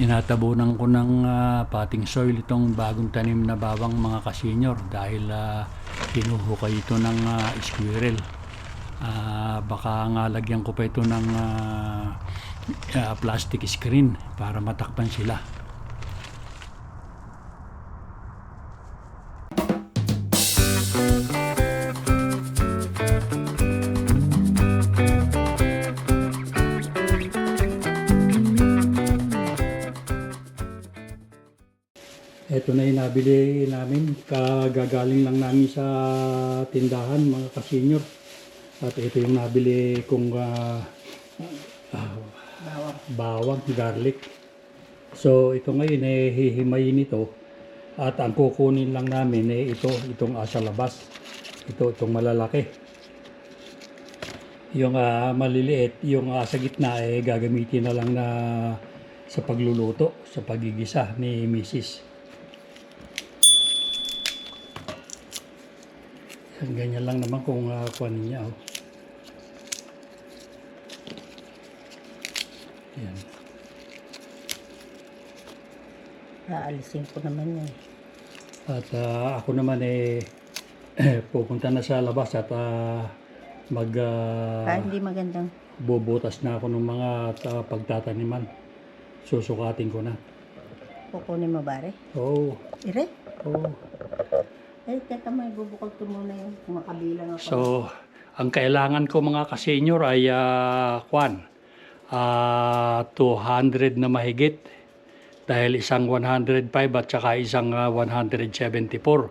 tinatabunan ko ng ah, pating soil itong bagong tanim na bawang mga kasenyor dahil uh, hinuhukay ito ng ah, squirrel. Ah, baka nga lagyan ko pa ito ng ah, ah, plastic screen para matakpan sila. Ito na yung nabili namin. Kagagaling lang namin sa tindahan mga kasenyor. At ito yung nabili kong ah, ah, Bawang. garlic. So ito ngayon eh hihimayin ito. At ang kukunin lang namin eh ito, itong asa labas. Ito, itong malalaki. Yung ah, maliliit, yung ah, sa gitna eh gagamitin na lang na sa pagluluto, sa pagigisa ni Mrs. ganyan lang naman kung uh, kuhanin niya. Oh. Yan. Aalisin ko naman yan. At ah, ako naman eh pupunta na sa labas at ah, mag ah, Ah, hindi magandang. bubutas na ako ng mga ah, pagtataniman. Susukatin ko na. Kukunin mo bare? Oo. Ire? oo. Eh, teka may bubukol ko muna yun. Kung makabilang ako. So, ang kailangan ko mga kasenyor ay ah, kwan. ah 200 na mahigit. Dahil isang 105 at saka isang ah, 174.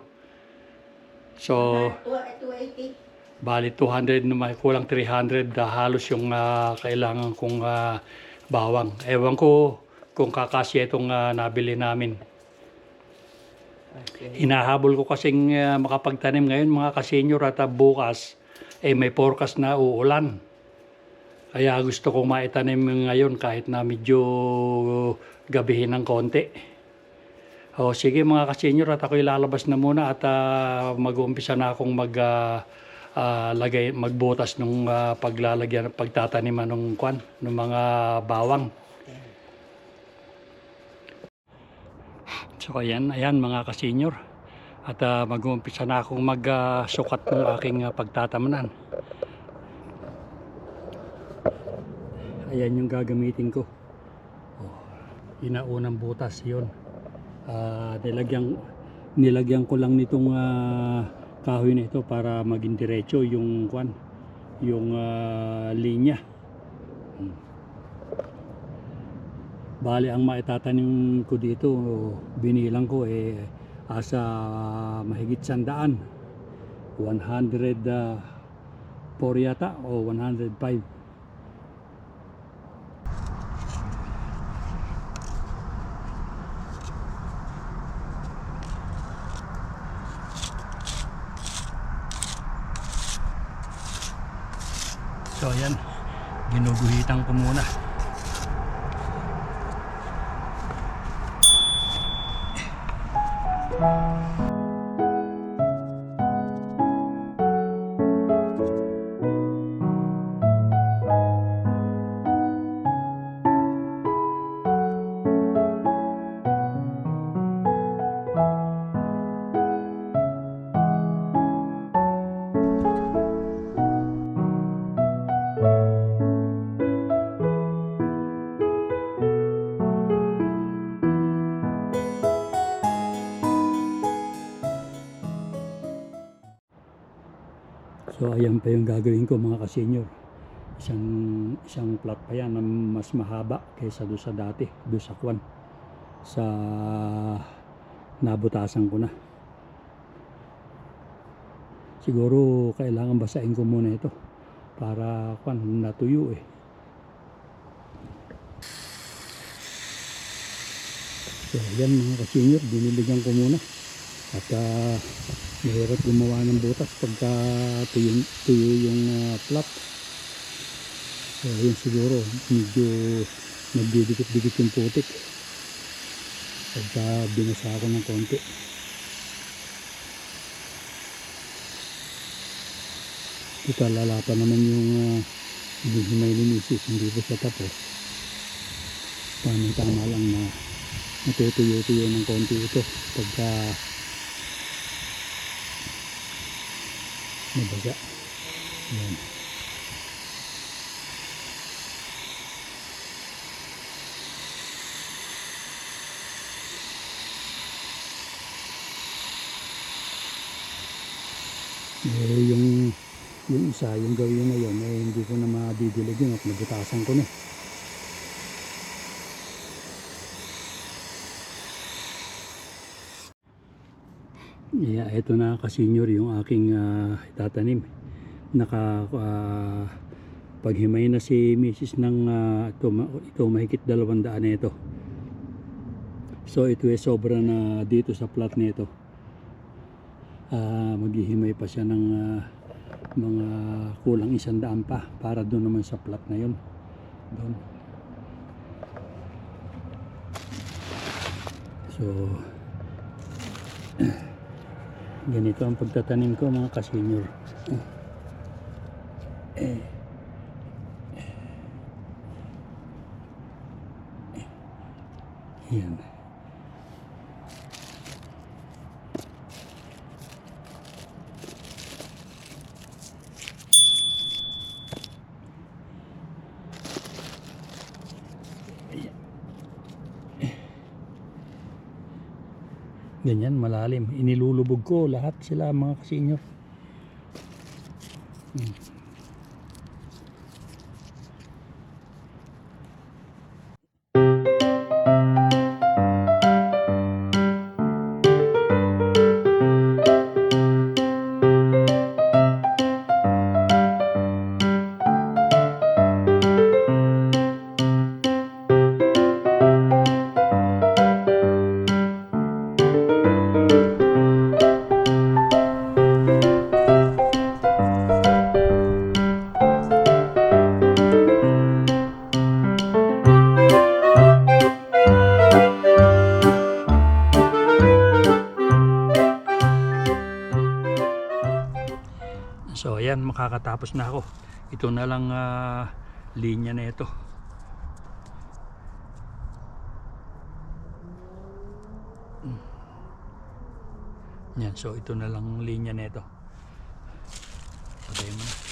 So, 280. Bali 200 na may kulang 300 na halos yung ah, kailangan kong ah, bawang. Ewan ko kung kakasya itong ah, nabili namin. Hinahabol ko kasing ah, makapagtanim ngayon mga kasenyor at ah, bukas eh may forecast na uulan. Kaya gusto kong maitanim ngayon kahit na medyo gabihin ng konti. O sige mga kasenyor at ako ilalabas na muna at ah, mag-uumpisa na akong mag ah, ah, lagay magbutas nung ah, paglalagyan pagtataniman ng kwan ng mga bawang. So ayan, ayan mga kasenyor. At ah, mag-uumpisa na akong magsukat ng aking ah, pagtatamanan. Ayan yung gagamitin ko. Oh, inaunang butas yon. Ah, nilagyan nilagyan ko lang nitong ah, kahoy na ito para maging diretso yung kwan, yung ah, linya. Bali ang maitatanim ko dito, binilang ko eh asa mahigit sandaan. 100 uh, yata o 105. So ayan, ginuguhitan ko muna. So ayan pa yung gagawin ko mga kasenyor. Isang isang plot pa yan na mas mahaba kaysa doon sa dati, doon sa kwan. Sa nabutasan ko na. Siguro kailangan basahin ko muna ito para kwan natuyo eh. So ayan mga kasenyor, diniligan ko muna. At ah, mahirap gumawa ng butas pagka tuyo, tuyo yung uh, plot. So yun siguro, medyo nagdidikit-dikit yung putik. Pagka binasa ako ng konti. Ito lalapan naman yung uh, hinihimay ni misis, hindi pa siya tapos. Tama-tama lang na natutuyo-tuyo ng konti ito pagka nabasa. Yan. Eh, yung yung isa, yung gawin na yun, eh, hindi ko na mabibilig yun at nabutasan ko na. Yeah, ito na ka-senior yung aking ah, itatanim. Naka ah, paghimay na si Mrs. ng ah, ito, ito mahigit dalawang daan. So ito ay sobra na dito sa plot nito. Ah, maghihimay pa siya ng ah, mga kulang isang daan pa para doon naman sa plot na yun. Doon. So, ganito ang pagtatanim ko mga ka-senior. Eh. Yan. Ganyan, malalim. Inilulubog ko lahat sila mga kasenyor. Hmm. Ayan, makakatapos na ako. Ito na lang ah, linya na ito. Mm. Yan, so ito na lang linya na ito. Patay mo na.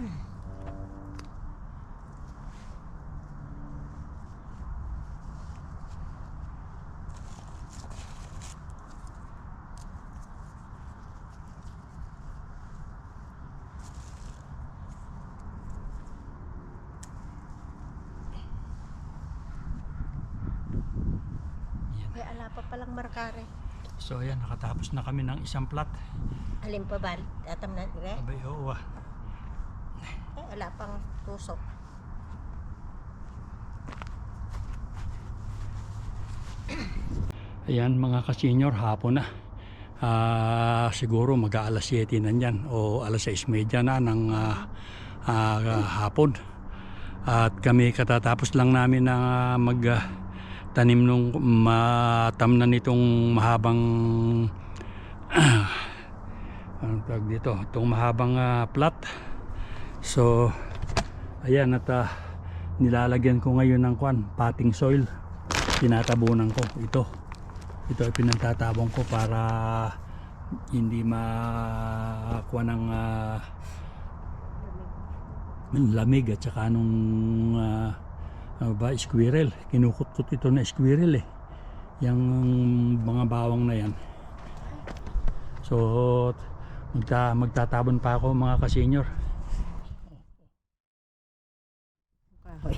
Yan. May ala pa palang markare. So ayan, nakatapos na kami ng isang plat. Alin pa ba? Atam na dire? Abay, oo ah. Eh, ala pang tusok. Ayan mga ka-senior, hapon na. Ah, siguro mag alas 7 na yan o alas 6.30 na ng ah, ah, hapon. At kami katatapos lang namin na mag ah, tanim nung matam na nitong mahabang anong tawag dito, itong mahabang ah, plat. So, ayan at ah, nilalagyan ko ngayon ng kwan, potting soil. Tinatabunan ko ito ito ay pinagtatabong ko para hindi makuha ng ah, lamig at saka nung ah, ano ba, squirrel. Kinukutkot ito na squirrel eh. Yung mga bawang na yan. So magta, magtatabon pa ako mga kasenyor Kahoy.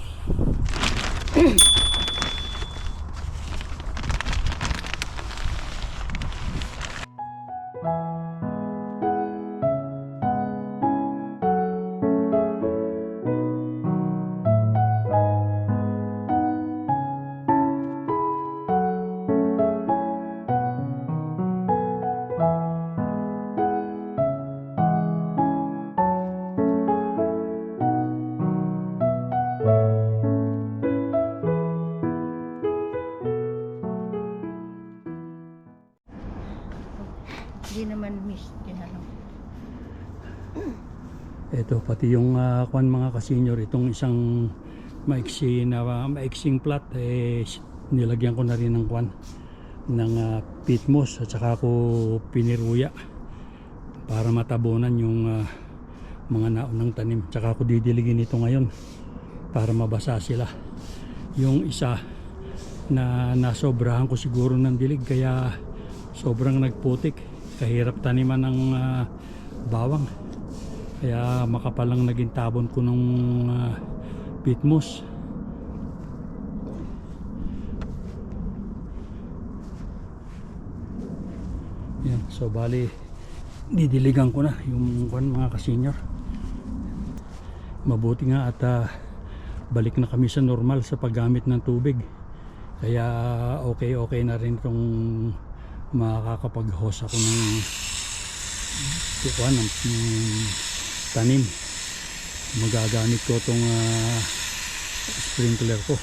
Pati yung uh, kwan mga kasenyor, itong isang maiksi na maiksing plat, eh, nilagyan ko na rin ng kwan ng uh, pit moss at saka ko piniruya para matabunan yung ah, mga naunang tanim. Tsaka ko didiligin ito ngayon para mabasa sila. Yung isa na nasobrahan ko siguro ng dilig kaya sobrang nagputik. Kahirap taniman ng ah, bawang. Kaya makapalang naging tabon ko ng uh, pitmos. Yan, so bali didiligan ko na yung kwan mga kasenyor. Mabuti nga at ah, balik na kami sa normal sa paggamit ng tubig. Kaya okay okay na rin itong makakapag-host ako ng ng ng tanim. Magagamit ko itong ah, sprinkler ko.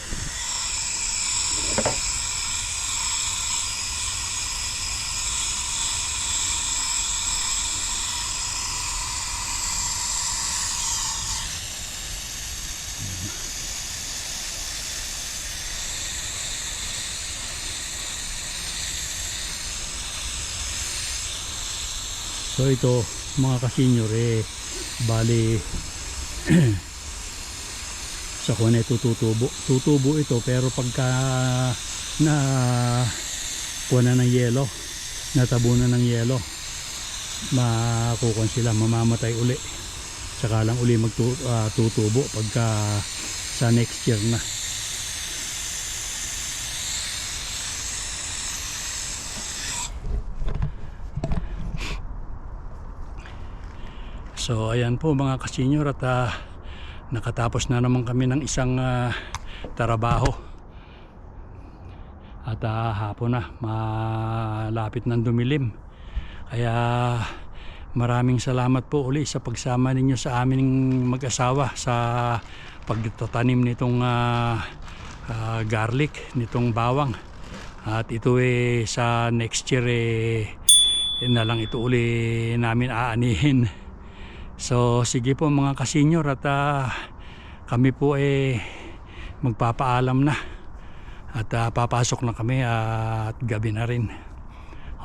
So ito mga kasenyor eh bali sa kuwan ito tutubo. Tutubo ito pero pagka na kuha na ng yelo, natabunan ng yelo, makukuha sila, mamamatay uli. Saka lang uli magtutubo pagka sa next year na. So ayan po mga kasenyor at ah, nakatapos na naman kami ng isang ah, trabaho. At ah, hapon na, malapit ng dumilim. Kaya maraming salamat po uli sa pagsama ninyo sa aming mag-asawa sa pagtatanim nitong ah, ah, garlic, nitong bawang. At ito eh sa next year eh na lang ito uli namin aanihin. So sige po mga kasenyor at ah, kami po eh magpapaalam na at ah, papasok na kami at gabi na rin.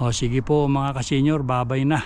O sige po mga kasenyor, babay na.